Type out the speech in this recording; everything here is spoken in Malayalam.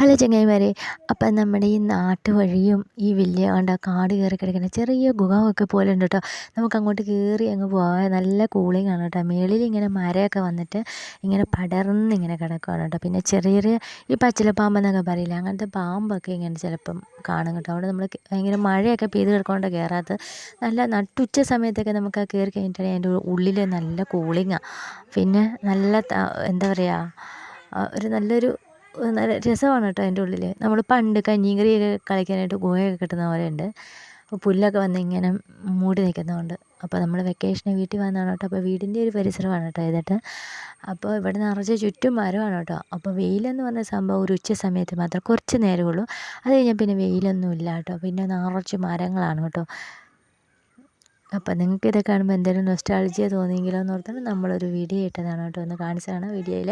ഹലോ ചങ്ങായിമാരെ അപ്പം നമ്മുടെ ഈ നാട്ടുവഴിയും ഈ വലിയ കണ്ട കാട് കയറി കിടക്കുന്ന ചെറിയ ഗുഹമൊക്കെ പോലെ ഉണ്ട് കേട്ടോ നമുക്ക് അങ്ങോട്ട് കയറി അങ്ങ് പോകാൻ നല്ല കൂളിംഗ് ആണ് കേട്ടോ മേളിൽ ഇങ്ങനെ മരമൊക്കെ വന്നിട്ട് ഇങ്ങനെ പടർന്ന് ഇങ്ങനെ കിടക്കുകയാണ് കേട്ടോ പിന്നെ ചെറിയ ചെറിയ ഈ പച്ചിലപ്പാമ്പെന്നൊക്കെ പറയില്ല അങ്ങനത്തെ പാമ്പൊക്കെ ഇങ്ങനെ ചിലപ്പം കാണും കേട്ടോ അവിടെ നമ്മൾ ഭയങ്കര മഴയൊക്കെ പെയ്ത് കിടക്കൊണ്ട് കയറാത്തത് നല്ല നട്ടുച്ച സമയത്തൊക്കെ നമുക്ക് ആ കയറി കഴിഞ്ഞിട്ടാണ് അതിന്റെ ഉള്ളിൽ നല്ല കൂളിങ്ങാണ് പിന്നെ നല്ല എന്താ പറയുക ഒരു നല്ലൊരു നല്ല രസമാണ് കേട്ടോ അതിന്റെ ഉള്ളിൽ നമ്മൾ പണ്ട് കഞ്ഞിയും കറിയൊക്കെ കളിക്കാനായിട്ട് ഗുഹയൊക്കെ കിട്ടുന്ന പോലെ ഉണ്ട് അപ്പോൾ പുല്ലൊക്കെ വന്ന് ഇങ്ങനെ മൂടി നിൽക്കുന്നതുകൊണ്ട്. അപ്പോൾ നമ്മൾ വെക്കേഷന് വീട്ടിൽ വന്നതാണ് കേട്ടോ. അപ്പോൾ വീടിന്റെ ഒരു പരിസരമാണ് കേട്ടോ ഇതിട്ട്. അപ്പോൾ ഇവിടെ നിറച്ച് ചുറ്റും മരമാണ് കേട്ടോ. അപ്പോൾ വെയിലെന്ന് പറഞ്ഞ സംഭവം ഒരു ഉച്ച സമയത്ത് മാത്രം കുറച്ച് നേരമുള്ളൂ അത് കഴിഞ്ഞാൽ പിന്നെ വെയിലൊന്നും ഇല്ല കേട്ടോ. പിന്നെ നിറച്ച് മരങ്ങളാണ് കേട്ടോ. അപ്പോൾ നിങ്ങൾക്ക് ഇതൊക്കെ കാണുമ്പോൾ എന്തെങ്കിലും നൊസ്റ്റാൾജിയ തോന്നിയെങ്കിലോ എന്ന് ഓർത്തിട്ട് നമ്മളൊരു വീഡിയോ ഇട്ടതാണ് കേട്ടോ. ഒന്ന് കാണിച്ചതാണ് വീഡിയോയിൽ